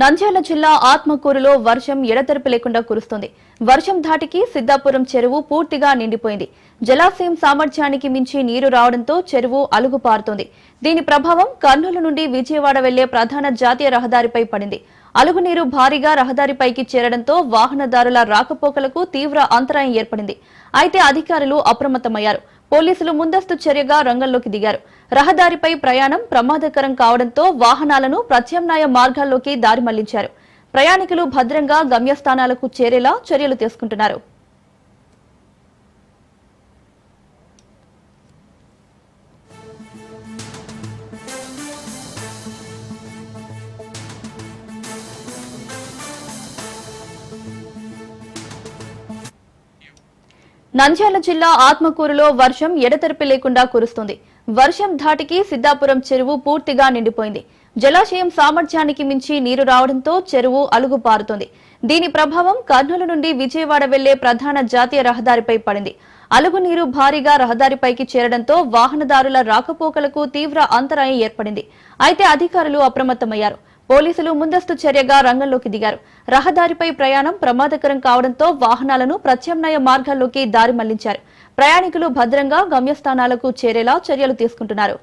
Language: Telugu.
నంద్యాల జిల్లా ఆత్మకూరులో వర్షం ఎడతెరిపి లేకుండా కురుస్తుంది. వర్షం ధాటికి సిద్దాపురం చెరువు పూర్తిగా నిండిపోయింది. జలాశయం సామర్థ్యానికి మించి నీరు రావడంతో చెరువు అలుగుపారుతుంది. దీని ప్రభావం కర్నూలు నుండి విజయవాడ వెళ్ళే ప్రధాన జాతీయ రహదారిపై పడింది. అలుగు నీరు భారీగా రహదారిపైకి చేరడంతో వాహనదారుల రాకపోకలకు తీవ్ర అంతరాయం ఏర్పడింది. అయితే అధికారులు అప్రమత్తమయ్యారు. పోలీసులు ముందస్తు చర్యగా రంగంలోకి దిగారు. రహదారిపై ప్రయాణం ప్రమాదకరం కావడంతో వాహనాలను ప్రత్యామ్నాయ మార్గాల్లోకి దారి మళ్ళించారు. ప్రయాణికులు భద్రంగా గమ్యస్థానాలకు చేరేలా చర్యలు తీసుకుంటున్నారు. నంద్యాల జిల్లా ఆత్మకూరులో వర్షం ఎడతెరిపి లేకుండా కురుస్తుంది. వర్షం ధాటికి సిద్దాపురం చెరువు పూర్తిగా నిండిపోయింది. జలాశయం సామర్థ్యానికి మించి నీరు రావడంతో చెరువు అలుగుపారుతుంది. దీని ప్రభావం కర్నూలు నుండి విజయవాడ వెళ్ళే ప్రధాన జాతీయ రహదారిపై పడింది. అలుగు నీరు భారీగా రహదారిపైకి చేరడంతో వాహనదారుల రాకపోకలకు తీవ్ర అంతరాయం ఏర్పడింది. అయితే అధికారులు అప్రమత్తమయ్యారు. పోలీసులు ముందస్తు చర్యగా రంగంలోకి దిగారు. రహదారిపై ప్రయాణం ప్రమాదకరం కావడంతో వాహనాలను ప్రత్యామ్నాయ మార్గాల్లోకి దారి మళ్ళించారు. ప్రయాణికులు భద్రంగా గమ్యస్థానాలకు చేరేలా చర్యలు తీసుకుంటున్నారు.